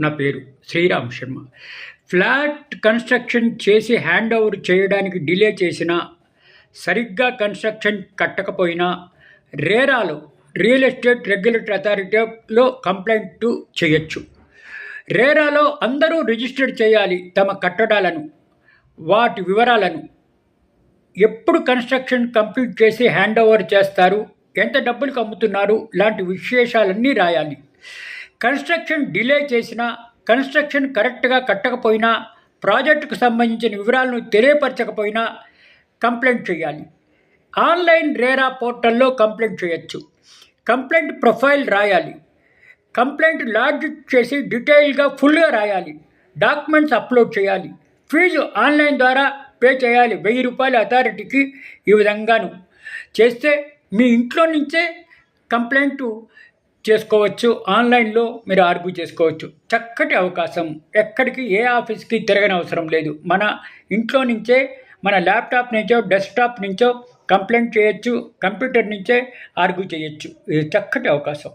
నా పేరు Sriram Sharma. Flat construction చేసి హ్యాండ్ ఓవర్ చేయడానికి డిలే చేసినా సరిగ్గా కన్స్ట్రక్షన్ కట్టకపోయినా రేరాలో రియల్ ఎస్టేట్ రెగ్యులేటరీ అథారిటీలో కంప్లైంట్ చేయొచ్చు. రేరాలో అందరూ రిజిస్టర్ చేయాలి తమ కట్టడాలను వాటి వివరాలను. ఎప్పుడు కన్స్ట్రక్షన్ కంప్లీట్ చేసి హ్యాండ్ ఓవర్ చేస్తారు ఎంత డబ్బులకు అమ్ముతున్నారు లాంటి విశేషాలన్నీ రాయాలి. కన్స్ట్రక్షన్ డిలే చేసినా కన్స్ట్రక్షన్ కరెక్ట్గా కట్టకపోయినా ప్రాజెక్టుకు సంబంధించిన వివరాలను తెలియపరచకపోయినా కంప్లైంట్ చేయాలి. ఆన్లైన్ రేరా పోర్టల్లో కంప్లైంట్ చేయొచ్చు. కంప్లైంట్ ప్రొఫైల్ రాయాలి. కంప్లైంట్ లాడ్జ్ చేసి డీటెయిల్గా ఫుల్గా రాయాలి. డాక్యుమెంట్స్ అప్లోడ్ చేయాలి. ఫీజు ఆన్లైన్ ద్వారా పే చేయాలి. వెయ్యి రూపాయల అథారిటీకి ఈ విధంగాను. చేస్తే మీ ఇంట్లో నుంచే కంప్లైంట్ చేసుకోవచ్చు. ఆన్లైన్లో మీరు ఆర్గ్యూ చేసుకోవచ్చు. చక్కటి అవకాశం. ఎక్కడికి ఏ ఆఫీస్కి తిరగని అవసరం లేదు. మన ఇంట్లో నుంచే మన ల్యాప్టాప్ నుంచో డెస్క్టాప్ నుంచో కంప్లైంట్ చేయొచ్చు. కంప్యూటర్ నుంచే ఆర్గ్యూ చేయొచ్చు. ఇది చక్కటి అవకాశం.